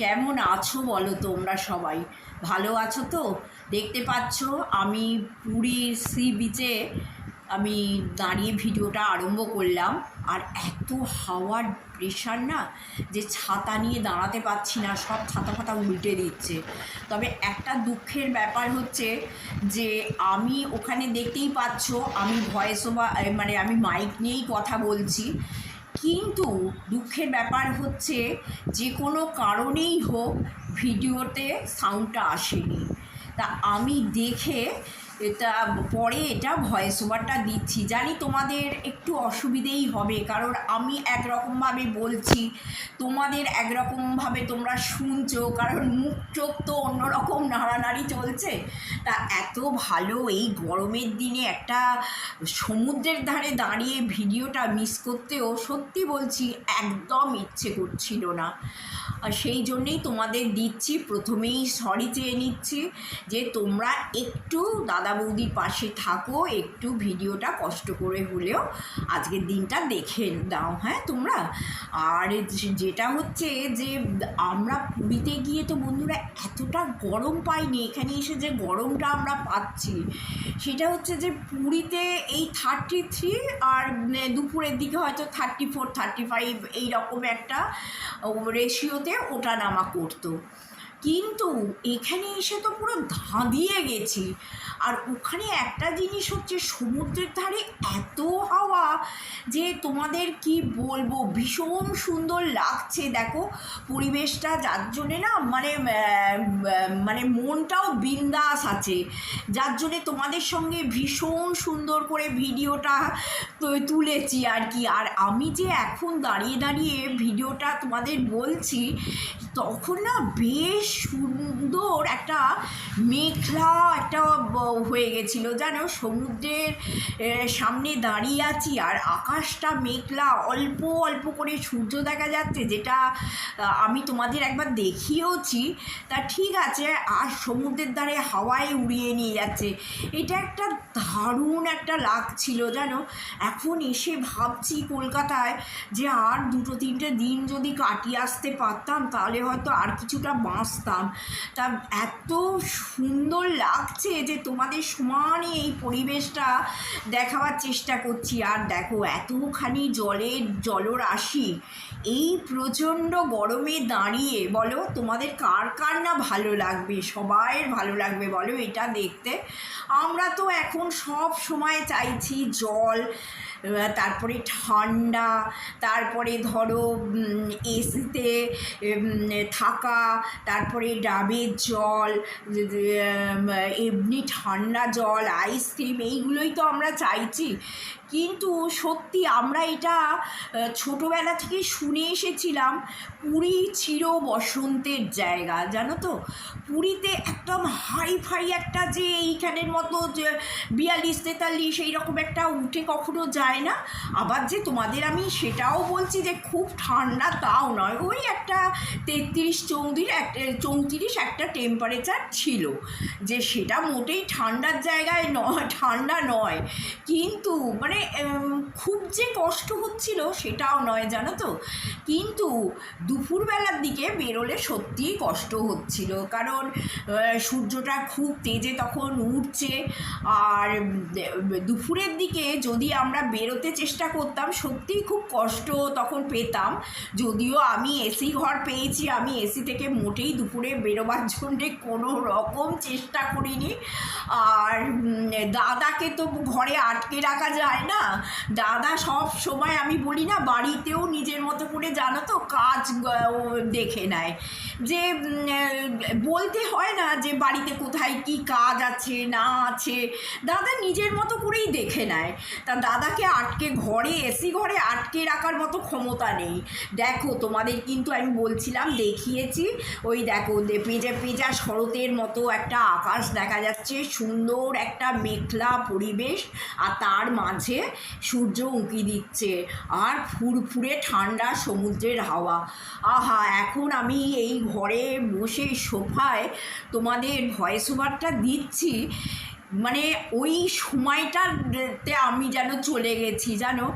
কেমন আছো বলো তোমরা সবাই? ভালো আছো তো? দেখতে পাচ্ছ, আমি পুরীর সি বিচে আমি দাঁড়িয়ে ভিডিওটা আরম্ভ করলাম। আর এত হাওয়ার প্রেশার না যে ছাতা নিয়ে দাঁড়াতে পারছি না, সব ছাতা ফাতা উল্টে দিচ্ছে। তবে একটা দুঃখের ব্যাপার হচ্ছে যে আমি ওখানে দেখতেই পাচ্ছ, আমি ভয়েস ওভার মানে আমি মাইক নিয়েই কথা বলছি। কিন্তু দুঃখের ব্যাপার হচ্ছে যে কোনো কারণেই হোক ভিডিওতে সাউন্ডটা আসেনি। তা আমি দেখে এটা পরে এটা ভয়েস ওভারটা দিচ্ছি। জানি তোমাদের একটু অসুবিধেই হবে, কারণ আমি একরকমভাবে বলছি, তোমাদের একরকমভাবে তোমরা শুনছো, কারণ মুখ চোখ তো অন্যরকম নাড়ানাড়ি চলছে। তা এত ভালো এই গরমের দিনে একটা সমুদ্রের ধারে দাঁড়িয়ে ভিডিওটা মিস করতেও সত্যি বলছি একদম ইচ্ছে করছিল না। আর সেই জন্যেই তোমাদের দিচ্ছি, প্রথমেই সরি চেয়ে নিচ্ছি যে তোমরা একটু দাদা বৌদির পাশে থাকো, একটু ভিডিওটা কষ্ট করে হলেও আজকের দিনটা দেখে দাও হ্যাঁ তোমরা। আর যেটা হচ্ছে যে, আমরা পুরীতে গিয়ে তো বন্ধুরা এতটা গরম পাইনি, এখানে এসে যে গরমটা আমরা পাচ্ছি, সেটা হচ্ছে যে পুরীতে এই থার্টি থ্রি আর দুপুরের দিকে হয়তো থার্টি ফোর থার্টি ফাইভ এইরকম একটা রেশিওতে ওটা নামা করতো। কিন্তু এখানে এসে তো পুরো ধাঁধিয়ে গেছি। আর ওখানে একটা জিনিস হচ্ছে, সমুদ্রের ধারে এত হাওয়া যে তোমাদের কি বলব, ভীষণ সুন্দর লাগছে। দেখো, পরিবেশটা যার জন্যে না মানে মানে মনটাও বিন্দাস আছে। যার জন্যে তোমাদের সঙ্গে ভীষণ সুন্দর করে ভিডিওটা তুলেছি আর কি। আর আমি যে এখন দাঁড়িয়ে দাঁড়িয়ে ভিডিওটা তোমাদের বলছি, তখন না বেশ সুন্দর একটা মেঘলা একটা হয়ে গেছিল। যেন সমুদ্রের সামনে দাঁড়িয়ে আছি আর আকাশটা মেঘলা, অল্প অল্প করে সূর্য দেখা যাচ্ছে, যেটা আমি তোমাদের একবার দেখিয়েওছি। তা ঠিক আছে, আর সমুদ্রের ধারে হাওয়ায় উড়িয়ে নিয়ে যাচ্ছে। এটা একটা দারুণ একটা লাগছিল, জানো? এখন এসে ভাবছি কলকাতায় যে আর দুটো, তিনটে দিন যদি কাটিয়ে আসতে পারতাম, তাহলে হয়তো আর কিছুটা বাঁচতাম তা এত সুন্দর লাগছে যে তোমাদের সমানে এই পরিবেশটা দেখাবার চেষ্টা করছি। আর দেখো, এতখানি জলের জলরাশি। এই প্রচণ্ড গরমে দাঁড়িয়ে বলো, তোমাদের কার কার না ভালো লাগবে? সবাইয়ের ভালো লাগবে বলো এটা দেখতে। আমরা তো এখন সব সময় চাইছি জল তারপরে ঠান্ডা, তারপরে ধরো এসিতে থাকা, তারপরে ডাবের জল এমনি ঠান্ডা জল আইসক্রিম এইগুলোই তো আমরা চাইছি। কিন্তু সত্যি আমরা এটা ছোটোবেলা থেকে শুনে এসেছিলাম, পুরী চির বসন্তের জায়গা, জানো তো? পুরীতে একদম হাই ফাই একটা যে এইখানের মতো যে বিয়াল্লিশ, তেতাল্লিশ এইরকম একটা উঠে কখনো যায় না। আবার যে তোমাদের আমি সেটাও বলছি যে খুব ঠান্ডা তাও নয়, ওই একটা তেত্রিশ চৌত্রিশ একটা চৌত্রিশ একটা টেম্পারেচার ছিল। যে সেটা মোটেই ঠান্ডার জায়গায় নয়, ঠান্ডা নয়। কিন্তু মানে খুব যে কষ্ট হচ্ছিল সেটাও নয়, জানো তো? কিন্তু দুপুরবেলার দিকে বেরোলে সত্যিই কষ্ট হচ্ছিল। কারণ সূর্যটা খুব তেজে তখন উঠছে আর দুপুরের দিকে যদি আমরা বেরোতে চেষ্টা করতাম, সত্যিই খুব কষ্ট তখন পেতাম। যদিও আমি এসি ঘর পেয়েছি, আমি এসি থেকে মোটেই দুপুরে বেরোবার জন্যে কোনো রকম চেষ্টা করিনি। আর দাদাকে তো ঘরে আটকে রাখা যায় না? দাদা সব সময় আমি বলি না, বাড়িতেও নিজের মতো করে জানো তো কাজ দেখে নেয়। যে বলতে হয় না যে বাড়িতে কোথায় কি কাজ আছে, না আছে। দাদা নিজের মতো করেই দেখে নেয়। তা দাদাকে আটকে ঘরে, এসি ঘরে আটকে রাখার মতো ক্ষমতা নেই। দেখো, তোমাদের কিন্তু আমি বলছিলাম, দেখিয়েছি। ওই দেখো পেঁজা পেঁজা শরতের মতো একটা আকাশ দেখা যাচ্ছে, সুন্দর একটা মেঘলা পরিবেশ। আর তার মাঝে সূর্য উঁকি দিচ্ছে আর ফুরফুরে ঠান্ডা সমুদ্রের হাওয়া। আহা, এখন আমি এই ঘরে বসে সোফায় তোমাদের ভয়েস ওভারটা দিচ্ছি। মানে ওই সময়টাতে আমি যেন চলে গেছি, জানো?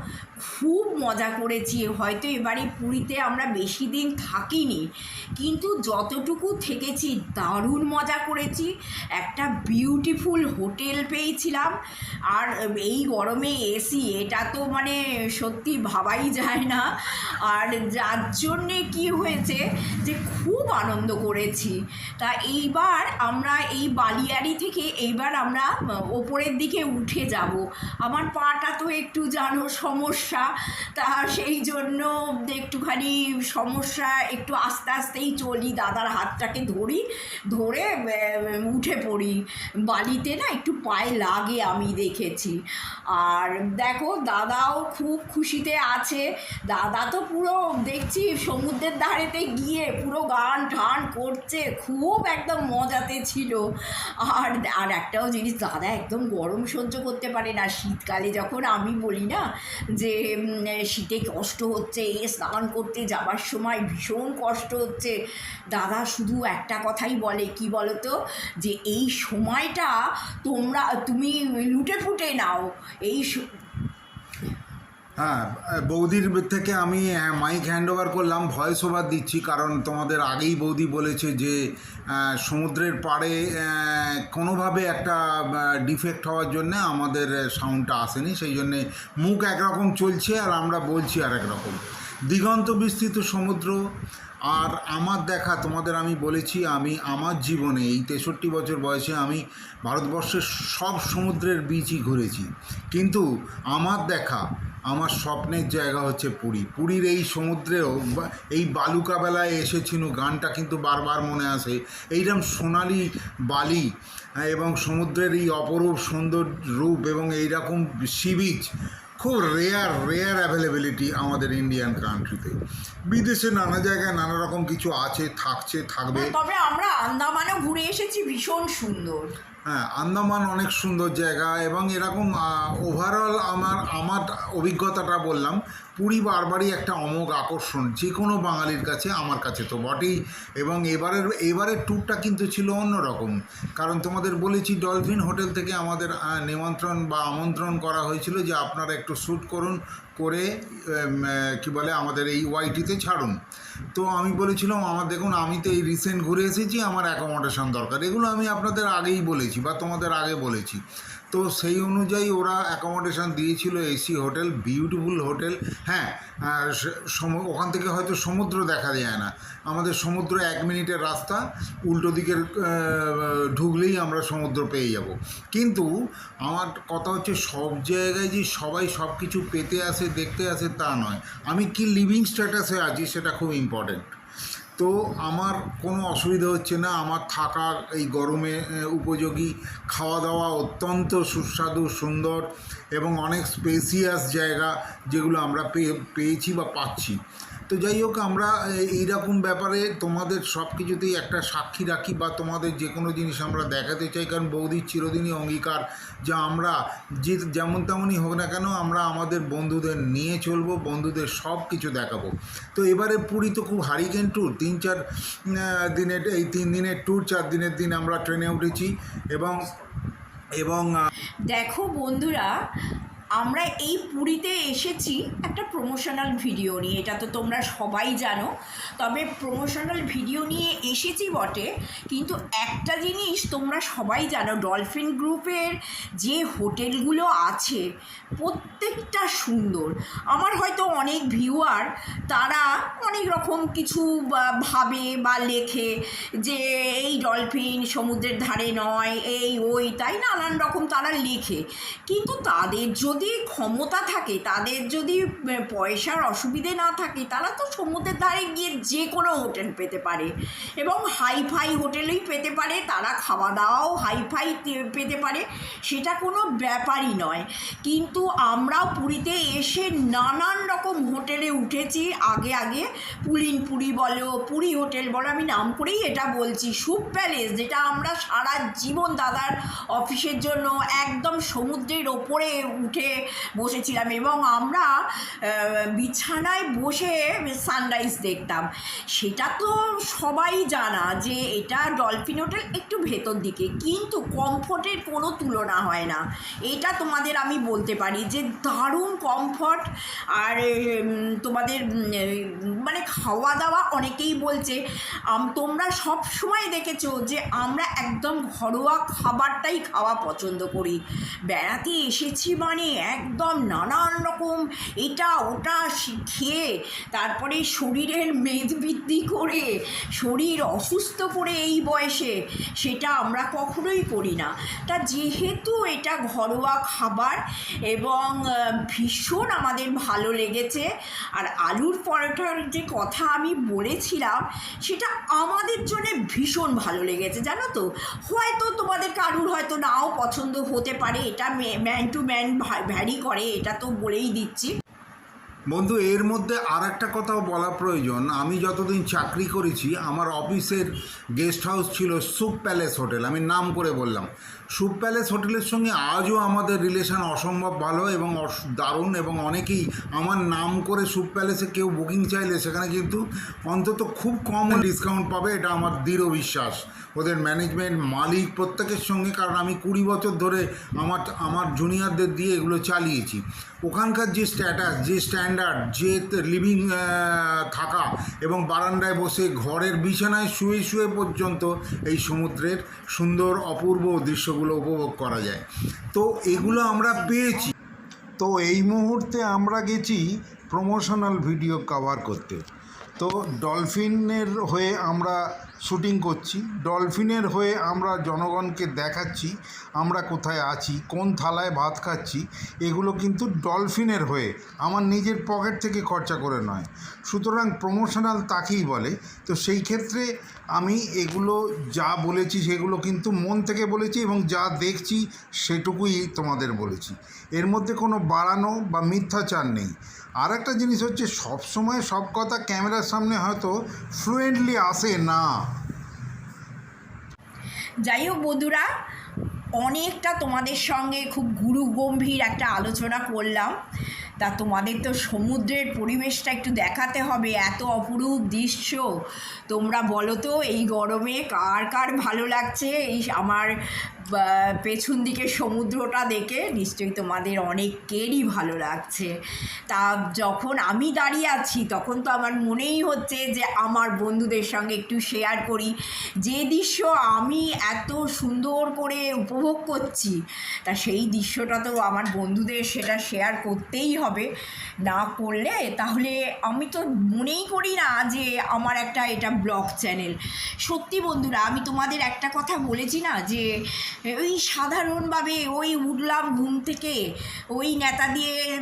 খুব মজা করেছি। হয়তো এবারে পুরীতে আমরা বেশি দিন থাকিনি, কিন্তু যতটুকু থেকেছি দারুণ মজা করেছি। একটা বিউটিফুল হোটেল পেয়েছিলাম। আর এই গরমে এসি এটা তো মানে সত্যি ভাবাই যায় না। আর যার জন্যে কি হয়েছে যে খুব আনন্দ করেছি। তা এইবার আমরা এই বালিয়াড়ি থেকে এইবার আমরা ওপরের দিকে উঠে যাব। আমার পাটা তো একটু জানো সমস্যা। তা সেই জন্য একটুখানি সমস্যা, একটু আস্তে আস্তেই চলি। দাদার হাতটাকে ধরি, ধরে উঠে পড়ি। বালিতে না একটু পায়ে লাগে আমি দেখেছি। আর দেখো, দাদাও খুব খুশিতে আছে। দাদা তো পুরো দেখছি সমুদ্রের ধারেতে গিয়ে পুরো গান টান করছে, খুব একদম মজাতে ছিল। আর আর একটাও জিনিস, দাদা একদম গরম সহ্য করতে পারে না। শীতকালে যখন আমি বলি না যে শীতে কষ্ট হচ্ছে এ স্নান করতে যাবার সময় ভীষণ কষ্ট হচ্ছে। দাদা শুধু একটা কথাই বলে, কি বলো তো যে এই সময়টা তোমরা, তুমি লুটে ফুটে নাও। এই হ্যাঁ বৌদির থেকে আমি মাইক হ্যান্ড ওভার করলাম ভয়েস ওভার দিচ্ছি, কারণ তোমাদের আগেই বৌদি বলেছে যে সমুদ্রের পাড়ে কোনোভাবে একটা ডিফেক্ট হওয়ার জন্যে আমাদের সাউন্ডটা আসেনি, সেই জন্যে মুখ একরকম চলছে আর আমরা বলছি আর একরকম দিগন্ত বিস্তৃত সমুদ্র, আর আমার দেখা, তোমাদের আমি বলেছি, আমি আমার জীবনে এই তেষট্টি বছর বয়সে আমি ভারতবর্ষের সব সমুদ্রের বিচই ঘুরেছি। কিন্তু আমার দেখা আমার স্বপ্নের জায়গা হচ্ছে পুরী। পুরীর এই সমুদ্রেও বা- এই বালুকা বেলায় এসেছিল গানটা কিন্তু বারবার মনে আসে। এইরকম সোনালি বালি হ্যাঁ, এবং সমুদ্রের এই অপরূপ সুন্দর রূপ এবং এইরকম সি বিচ খুব রেয়ার রেয়ার অ্যাভেলেবিলিটি আমাদের ইন্ডিয়ান কান্ট্রিতে বিদেশে নানা জায়গায় নানা রকম কিছু আছে থাকছে থাকবে। তবে আমরা আন্দামানও ঘুরে এসেছি ভীষণ সুন্দর। হ্যাঁ আন্দামান অনেক সুন্দর জায়গা এবং এরকম ওভারঅল আমার আমার অভিজ্ঞতাটা বললাম পুরী বারবারই একটা অমোঘ আকর্ষণ যে কোনো বাঙালির কাছে আমার কাছে তো বটেই। এবং এবারের এবারের ট্যুরটা কিন্তু ছিল অন্যরকম। কারণ তোমাদের বলেছি ডলফিন হোটেল থেকে আমাদের নিমন্ত্রণ বা আমন্ত্রণ করা হয়েছিল যে আপনারা একটু শ্যুট করুন করে কি বলে, আমাদের এই ওয়াইটিতে ছাড়ুন। তো আমি বলেছিলাম, আমার দেখুন, আমি তো এই রিসেন্ট ঘুরে এসেছি, আমার অ্যাকোমোডেশন দরকার। এগুলো আমি আপনাদের আগেই বলেছি বা তোমাদের আগে বলেছি। তো সেই অনুযায়ী ওরা অ্যাকোমোডেশন দিয়েছিল এসি হোটেল বিউটিফুল হোটেল হ্যাঁ ওখান থেকে হয়তো সমুদ্র দেখা যায় না। আমাদের সমুদ্র এক মিনিটের রাস্তা, উল্টো দিকের ঢুকলেই আমরা সমুদ্র পেয়ে যাব। কিন্তু আমার কথা হচ্ছে সব জায়গায় যে সবাই সব কিছু পেতে আসে, দেখতে আসে তা নয়। আমি কি লিভিং স্ট্যাটাসে আছি সেটা খুব ইম্পর্ট্যান্ট তো আমার কোনো অসুবিধা হচ্ছে না। আমার থাকার এই গরমে উপযোগী। খাওয়া দাওয়া অত্যন্ত সুস্বাদু, সুন্দর এবং অনেক স্পেসিয়াস জায়গা যেগুলো আমরা পেয়ে পেয়েছি বা পাচ্ছি। তো যাই হোক, আমরা এই- এইরকম ব্যাপারে তোমাদের সব কিছুতেই একটা সাক্ষী রাখি বা তোমাদের যে কোনো জিনিস আমরা দেখাতে চাই। কারণ বৌদির চিরদিনই অঙ্গীকার যে আমরা যে যেমন তেমনই হোক না কেন আমরা আমাদের বন্ধুদের নিয়ে চলবো, বন্ধুদের সব কিছু দেখাবো। তো এবারে পুরী তো খুব হারিকেন ট্যুর তিন চার দিনের, এই তিন দিনের ট্যুর চার দিনের দিন আমরা ট্রেনে উঠেছি এবং এবং দেখো বন্ধুরা আমরা এই পুরীতে এসেছি একটা প্রমোশনাল ভিডিও নিয়ে, এটা তো তোমরা সবাই জানো। তবে প্রমোশনাল ভিডিও নিয়ে এসেছি বটে, কিন্তু একটা জিনিস তোমরা সবাই জানো ডলফিন গ্রুপের যে হোটেলগুলো আছে, প্রত্যেকটা সুন্দর। আমার হয়তো অনেক ভিউয়ার তারা অনেক রকম কিছু ভাবে বা লেখে যে এই ডলফিন সমুদ্রের ধারে নয়, এই ওই, তাই নানান রকম তারা লেখে। কিন্তু তাদের যদি ক্ষমতা থাকে, তাদের যদি পয়সার অসুবিধে না থাকে, তারা তো সমুদ্রের ধারে গিয়ে যে কোনো হোটেল পেতে পারে। এবং হাই ফাই হোটেলেই পেতে পারে, তারা খাওয়া দাওয়াও হাই ফাই পেতে পারে, সেটা কোনো ব্যাপারই নয়। কিন্তু আমরাও পুরীতে এসে নানান রকম হোটেলে উঠেছি, আগে আগে পুলিন পুরী বলো, পুরী হোটেল বলো, আমি নাম করেই এটা বলছি, সুপ প্যালেস, যেটা আমরা সারা জীবন দাদার অফিসের জন্য একদম সমুদ্রের ওপরে উঠে মিলে বসেছিলাম এবং আমরা বিছানায় বসে সানরাইজ দেখতাম। সেটা তো সবাই জানা যে এটা ডলফিন হোটেল একটু ভেতর দিকে, কিন্তু কমফোর্টের কোনো তুলনা হয় না। এটা তোমাদের আমি বলতে পারি যে দারুণ কমফর্ট আর তোমাদের মানে খাওয়া দাওয়া অনেকেই বলছে। তোমরা সব সময় দেখেছ যে আমরা একদম ঘরোয়া খাবারটাই খাওয়া পছন্দ করি। বেড়াতে এসেছি মানে একদম নানান রকম এটা ওটা শি- খেয়ে তারপরে শরীরের মেদ বৃদ্ধি করে, শরীর অসুস্থ করে এই বয়সে সেটা আমরা কখনোই করি না। তা যেহেতু এটা ঘরোয়া খাবার এবং ভীষণ আমাদের ভালো লেগেছে, আর আলুর পরোটার যে কথা আমি বলেছিলাম, সেটা আমাদের জন্য ভীষণ ভালো লেগেছে, জানো তো? হয়তো তোমাদের কারুর হয়তো নাও পছন্দ হতে পারে, এটা ম্যান টু ম্যান ভ্যারি করে, এটা তো বলেই দিচ্ছি। বন্ধু, এর মধ্যে আর একটা কথাও বলা প্রয়োজন। আমি যতদিন চাকরি করেছি, আমার অফিসের গেস্ট হাউস ছিল সুপ প্যালেস হোটেল, আমি নাম করে বললাম। সুপ প্যালেস হোটেলের সঙ্গে আজও আমাদের রিলেশান অসম্ভব ভালো এবং দারুণ এবং অনেকেই আমার নাম করে সুপ প্যালেসে কেউ বুকিং চাইলে সেখানে কিন্তু অন্তত খুব কম ডিসকাউন্ট পাবে, এটা আমার দৃঢ় বিশ্বাস। ওদের ম্যানেজমেন্ট মালিক প্রত্যেকের সঙ্গে, কারণ আমি কুড়ি বছর ধরে আমার আমার জুনিয়রদের দিয়ে এগুলো চালিয়েছি। ওখানকার যে স্ট্যাটাস যে স্ট্যান্ডার্ড যে লিভিং থাকা এবং বারান্দায় বসে ঘরের বিছানায় শুয়ে শুয়ে পর্যন্ত এই সমুদ্রের সুন্দর অপূর্ব দৃশ্যগুলো উপভোগ করা যায়। তো এগুলো আমরা পেয়েছি। তো এই মুহূর্তে আমরা গেছি প্রমোশনাল ভিডিও কভার করতে। তো ডলফিনের হয়ে আমরা শুটিং করছি। ডলফিনের হয়ে আমরা জনগণকে দেখাচ্ছি, আমরা কোথায় আছি, কোন থালায় ভাত খাচ্ছি, এগুলো কিন্তু ডলফিনের হয়ে, আমার নিজের পকেট থেকে খরচা করে নয়। সুতরাং প্রমোশনাল তাকেই বলে। তো সেই ক্ষেত্রে আমি এগুলো যা বলেছি, সেগুলো কিন্তু মন থেকে বলেছি এবং যা দেখছি, সেটুকুই তোমাদের বলেছি। এর মধ্যে কোনো বাড়ানো বা মিথ্যাচার নেই। আর একটা জিনিস হচ্ছে সব সময় সব কথা ক্যামেরার সামনে হয়তো ফ্লুয়েন্টলি আসে না। যাই হোক বন্ধুরা, অনেকটা তোমাদের সঙ্গে খুব গুরু গম্ভীর একটা আলোচনা করলাম। তা তোমাদের তো সমুদ্রের পরিবেশটা একটু দেখাতে হবে, এত অপরূপ দৃশ্য। তোমরা বলো তো, এই গরমে কার কার ভালো লাগছে? এই আমার পেছন দিকে সমুদ্রটা দেখে নিশ্চয়ই তোমাদের অনেকেরই ভালো লাগছে। তা যখন আমি দাঁড়িয়ে আছি, তখন তো আমার মনেই হচ্ছে যে আমার বন্ধুদের সঙ্গে একটু শেয়ার করি। যে দৃশ্য আমি এত সুন্দর করে উপভোগ করছি, তা সেই দৃশ্যটা তো আমার বন্ধুদের সেটা শেয়ার করতেই হবে। না করলে তাহলে আমি তো মনেই করি না যে আমার একটা এটা ব্লগ চ্যানেল সত্যি বন্ধুরা, আমি তোমাদের একটা কথা বলেছি না যে ওই সাধারণভাবে ওই উঠলাম ঘুম থেকে, ওই নেতা দিয়ে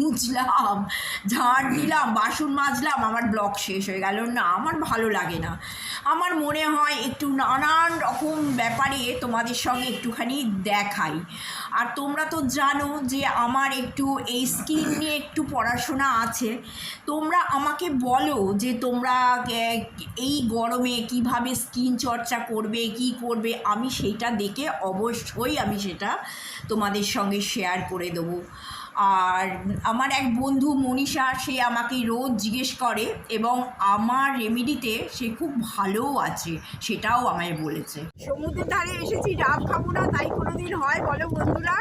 মুছলাম, ঝাড় দিলাম, বাসন মাজলাম, আমার ব্লক শেষ হয়ে গেল। না, আমার ভালো লাগে না। আমার মনে হয় একটু নানান রকম ব্যাপারে তোমাদের সঙ্গে একটুখানি দেখাই। আর তোমরা তো জানো যে আমার একটু এই স্কিল নিয়ে একটু পড়াশোনা আছে। তোমরা আমাকে বলো যে তোমরা এই গরমে কীভাবে স্কিন চর্চা করবে, কি করবে, আমি সেটা দেখে অবশ্যই আমি সেটা তোমাদের সঙ্গে শেয়ার করে দেবো। আর আমার এক বন্ধু মনীষা, সে আমাকে রোজ জিজ্ঞেস করে এবং আমার রেমেডিতে সে খুব ভালোও আছে, সেটাও আমায় বলেছে। সমুদ্রের ধারে এসেছি ডাব খাব না, তাই কোনোদিন হয় বলো বন্ধুরা?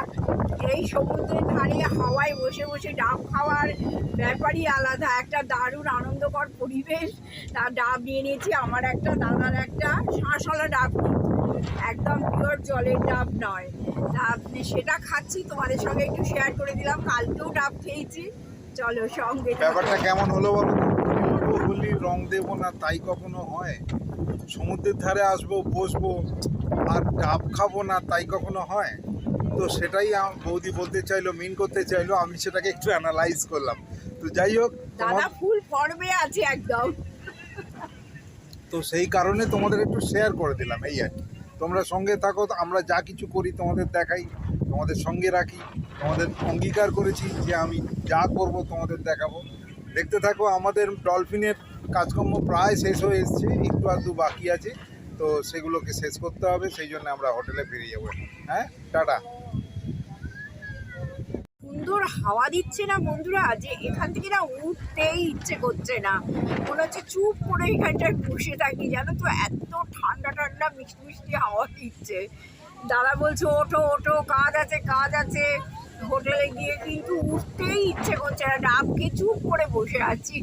এই সমুদ্রের ধারে হাওয়ায় বসে বসে ডাব খাওয়ার ব্যাপারই আলাদা, একটা দারুণ আনন্দকর পরিবেশ। তার ডাব নিয়ে নিয়েছি, আমার একটা, দাদার একটা, শাঁসওয়ালা ডাব একদম পিওর জলের ডাব নয়। সেটা খাচ্ছি তোমাদের সঙ্গে একটু শেয়ার করে দিলাম। কালকেও ডাব খেয়েছি। চলো সঙ্গে ব্যাপারটা কেমন হলো বলো? বলি রং দেবো না তাই কখনো হয়? সমুদ্রের ধারে আসব বসবো আর ডাব খাব না তাই কখনো হয়? তো সেটাই বৌদি বলতে চাইলো মিন করতে চাইলো আমি সেটাকে একটু অ্যানালাইজ করলাম। তো যাই হোক দাদা ফুল ফর্মে আছে একদম। তো সেই কারণে তোমাদের একটু শেয়ার করে দিলাম এই আর কি। তোমরা সঙ্গে থাকো, আমরা যা কিছু করি তোমাদের দেখাই, তোমাদের সঙ্গে রাখি, তোমাদের অঙ্গীকার করেছি যে আমি যা করব তোমাদের দেখাবো। দেখতে থাকো, আমাদের ডলফিনের কাজকর্ম প্রায় শেষ হয়ে এসছে, একটু আধটু বাকি আছে, তো সেগুলোকে শেষ করতে হবে, সেই জন্য আমরা হোটেলে ফিরে যাব। হ্যাঁ টাটা। সুন্দর হাওয়া দিচ্ছে না বন্ধুরা, যে এখান থেকে না উঠতেই ইচ্ছে করছে না। মনে হচ্ছে চুপ করে এখানটায় বসে থাকি, জানো তো, এত ঠান্ডা মিষ্টি মিষ্টি হাওয়া দিচ্ছে। দাদা বলছে, ওঠো ওঠো, কাজ আছে কাজ আছে। হোটেলে গিয়ে কিন্তু উঠতেই ইচ্ছে করছে না। ডাবকে চুপ করে বসে আছি।